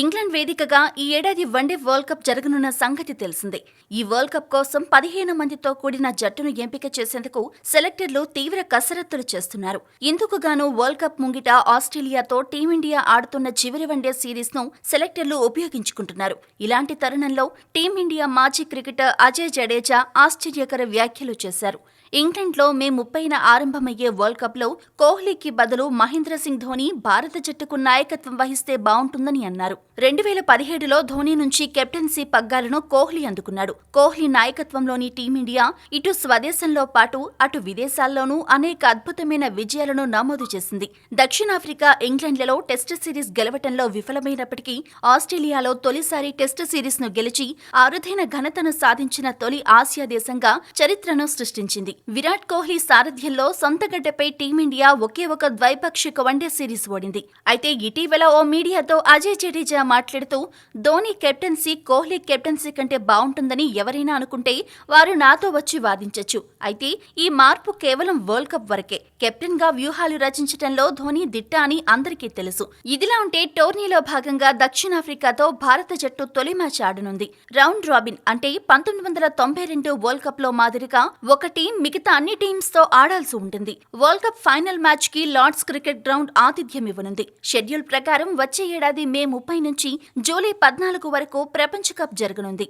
England వేదికగా ఈ ఏడాది వన్డే వరల్డ్ కప్ జరగనున్న సంగతి తెలిసిందే. ఈ వరల్డ్ కప్ కోసం పదిహేను మందితో కూడిన జట్టును ఎంపిక చేసేందుకు సెలెక్టర్లు తీవ్ర కసరత్తులు చేస్తున్నారు. ఇందుకు గాను వరల్డ్ కప్ ముంగిట ఆస్ట్రేలియాతో టీమిండియా ఆడుతున్న చివరి వన్డే సిరీస్ను సెలెక్టర్లు ఉపయోగించుకుంటున్నారు. ఇలాంటి తరుణంలో టీమిండియా మాజీ క్రికెటర్ అజయ్ జడేజా ఆశ్చర్యకర వ్యాఖ్యలు చేశారు. ఇంగ్లండ్లో మే ముప్పైన ఆరంభమయ్యే వరల్డ్ కప్లో కోహ్లీకి బదులు మహేంద్ర సింగ్ ధోని భారత జట్టుకు నాయకత్వం వహిస్తే బాగుంటుందని అన్నారు. రెండు వేల పదిహేడులో ధోని నుంచి కెప్టెన్సీ పగ్గాలను కోహ్లీ అందుకున్నాడు. కోహ్లీ నాయకత్వంలోని టీమిండియా ఇటు స్వదేశంలో పాటు అటు విదేశాల్లోనూ అనేక అద్భుతమైన విజయాలను నమోదు చేసింది. దక్షిణాఫ్రికా ఇంగ్లాండ్లలో టెస్ట్ సిరీస్ గెలవటంలో విఫలమైనప్పటికీ ఆస్ట్రేలియాలో తొలిసారి టెస్ట్ సిరీస్ను గెలిచి అరుదైన ఘనతను సాధించిన తొలి ఆసియా దేశంగా చరిత్రను సృష్టించింది. విరాట్ కోహ్లీ సారథ్యంలో సొంతగడ్డపై టీమిండియా ఒకే ఒక ద్వైపాక్షిక వన్డే సిరీస్ ఓడింది. అయితే ఇటీవల ఓ మీడియాతో అజయ్ జడేజా మాట్లాడుతూ ధోని కెప్టెన్సీ కోహ్లీ కెప్టెన్సీ కంటే బాగుంటుందని ఎవరైనా అనుకుంటే వారు నాతో వచ్చి వాదించొచ్చు. అయితే ఈ మార్పు కేవలం వరల్డ్ కప్ వరకే. కెప్టెన్గా వ్యూహాలు రచించడంలో ధోని దిట్ట అని అందరికీ తెలుసు. ఇదిలా ఉంటే టోర్నీలో భాగంగా దక్షిణాఫ్రికాతో భారత జట్టు తొలి మ్యాచ్ ఆడనుంది. రౌండ్ రాబిన్ అంటే పంతొమ్మిది వందల తొంభై రెండు వరల్డ్ కప్లో మాదిరిగా ఒక టీం మిగతా అన్ని టీమ్స్తో ఆడాల్సి ఉంటుంది. వరల్డ్ కప్ ఫైనల్ మ్యాచ్కి లార్డ్స్ క్రికెట్ గ్రౌండ్ ఆతిథ్యం ఇవ్వనుంది. షెడ్యూల్ ప్రకారం వచ్చే ఏడాది మే ముప్పై నుంచి జూలై పద్నాలుగు వరకు ప్రపంచ కప్ జరగనుంది.